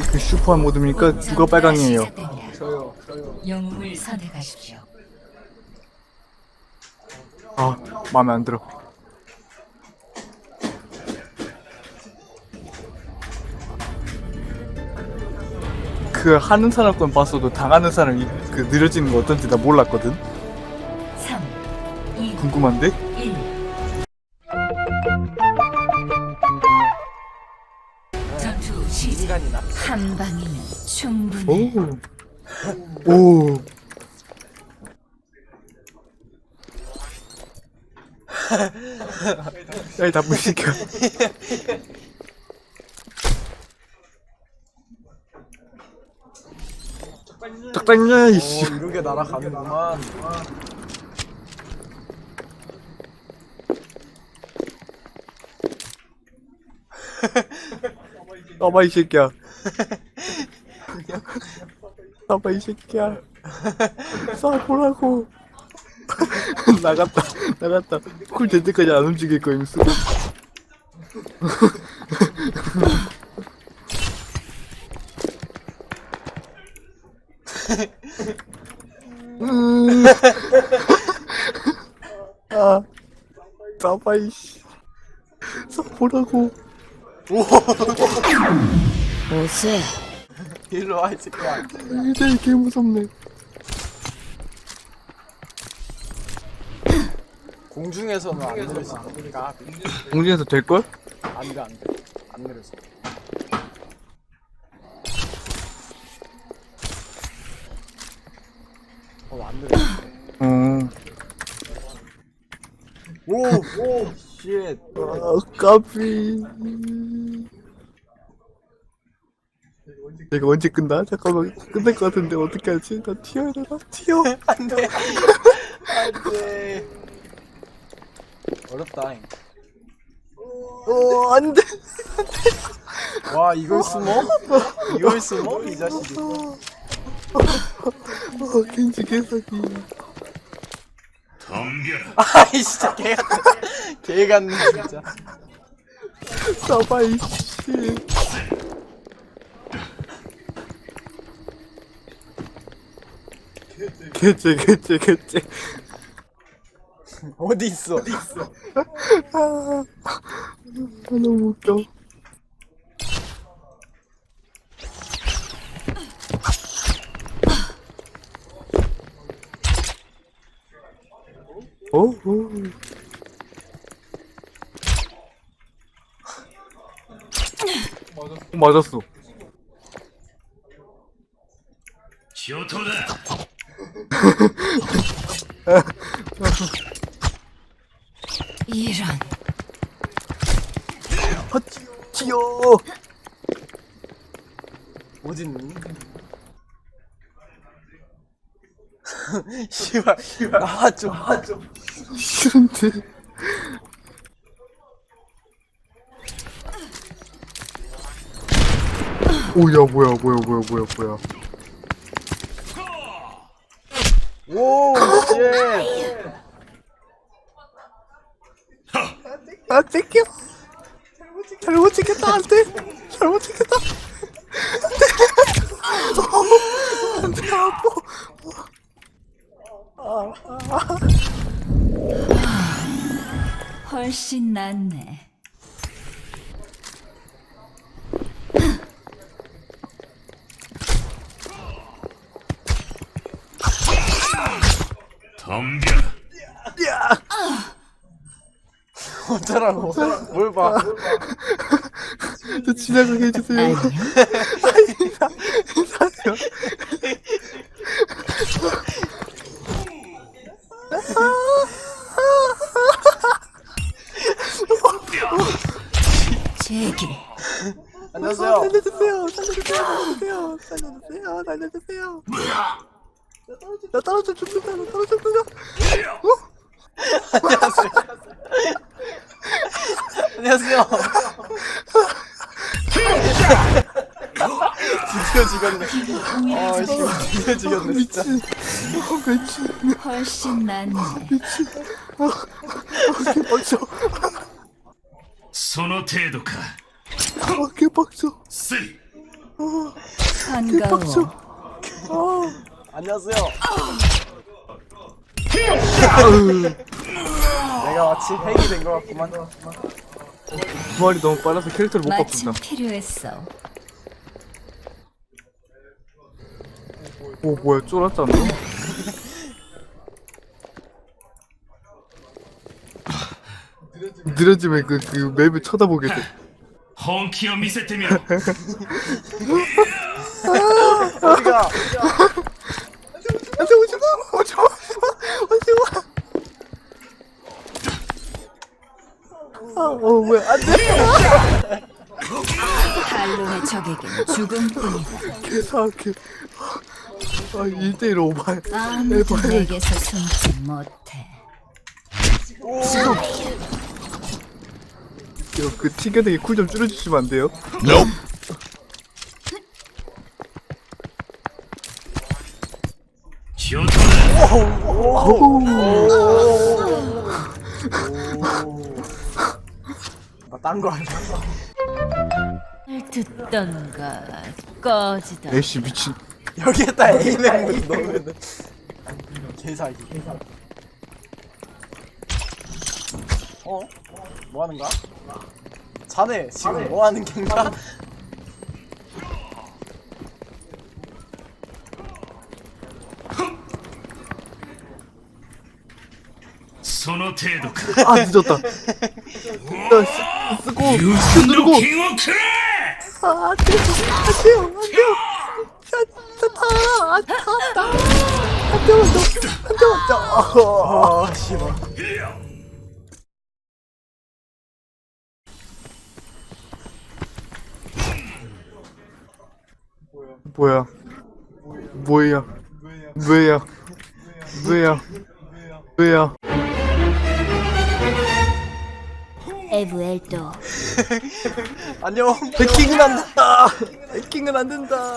이게 그 슈퍼한 모드입니까? 누가 빨강이에요? 시작됩니다. 저요 저요 영웅을 선택하십시오. 아 마음에 안 들어. 그 하는 사람 건 봤어도 당하는 사람이 그 느려지는 거 어떤지 나 몰랐거든. 3, 2, 궁금한데? 인간이나 한 방이면 충분해. 오. 오. 야이 나쁜 새끼야. 적당냐 이씨. 오 이렇게 날아가는구만 봐봐 이 새끼야. 봐봐 이 새끼야. 쏴보라고. 나갔다 나갔다. 쿨 될 때까지 안 움직일 거임 쓰고. 음. 아, 봐봐 이씨. 쏴보라고. 오세. 일로 와 이 새끼야 이게 이게 무섭네. 공중에서는 안 내릴 수 있으니까 공중에서 될 걸? 안 돼 안 돼 안 내려서 어 안 내려 어. 오 오 쉣 아, 까비. 내가 언제 끝나? 잠깐만 끝날 것 같은데 어떻게 하지? 나 튀어야 되나? 튀어. 안돼 안돼 어렵다 어 안돼. 와 이걸 숨어? 이걸 숨어? 이 자식이 어 겐지 개사기. 아이 진짜 개 같네 개 같네 진짜 싸봐 이씨. 그치 그치 그치 어디 있어? 아 너무 웃겨. 어? 어? 오우 맞았어. 지오토다. 이런. 튀어. 어딨니? 씨발 나와줘 나와줘 싫은데. 오야 뭐야 뭐야 뭐야 뭐야 뭐야. 오 쉣. 아 땡겨. 잘못 찍혔다 안 돼. 잘못 찍혔다. 안돼. 안돼 아파. 훨씬 낫네. 덤벼 어쩌라고 뭘 봐 저 지나가게 해주세요. 제기. 안녕하세요 살려주세요. 살려주세요. 살려주세요. 살려주세요. 살려주세요. 나 떨어져 죽는다. 나 떨어져 죽는다. 안녕하세요 드디어 죽였네 아씨 드디어 죽였네 진짜 미친. 어, 미친. 훨씬 낫네. 개빡쳐. その程度か 아, 개빡쳐. せい 반가워. 안녕하세요. 내가 마치 핵이 된 것 같구만. 부활이 너무 빨라서 캐릭터를 못 마침 바꾼다 필요했어. 오 뭐야 쫄았잖아 느려지면 그, 그 맵을 쳐다보게 돼 本気を見せてみろ 어디가? 안돼 적에겐 죽음뿐이다. 개사악해. 아, 1대1 오발. 아무도 내게서 숨지 못해. 이거 그 튕겨내기 쿨 좀 줄여주시면 안 돼요? 나딴거 아, 아니야. 듣던가 꺼지다. 애쉬 미친 여기에다 에이맥 넣으면은 개사기. 어? 뭐 하는 거야? 자네 지금 뭐 하는 겐가? その程度か 아 늦었다 야 쓰- 쓰고 有 큐 の 누르고 金をくれ 아 안돼요 안 돼요 안 돼요 안돼 안돼 안돼 안돼 아 씨발. 뭐야 뭐야 뭐야 뭐야 뭐야 에브 안녕. 해킹은 안 된다. 해킹은 안 된다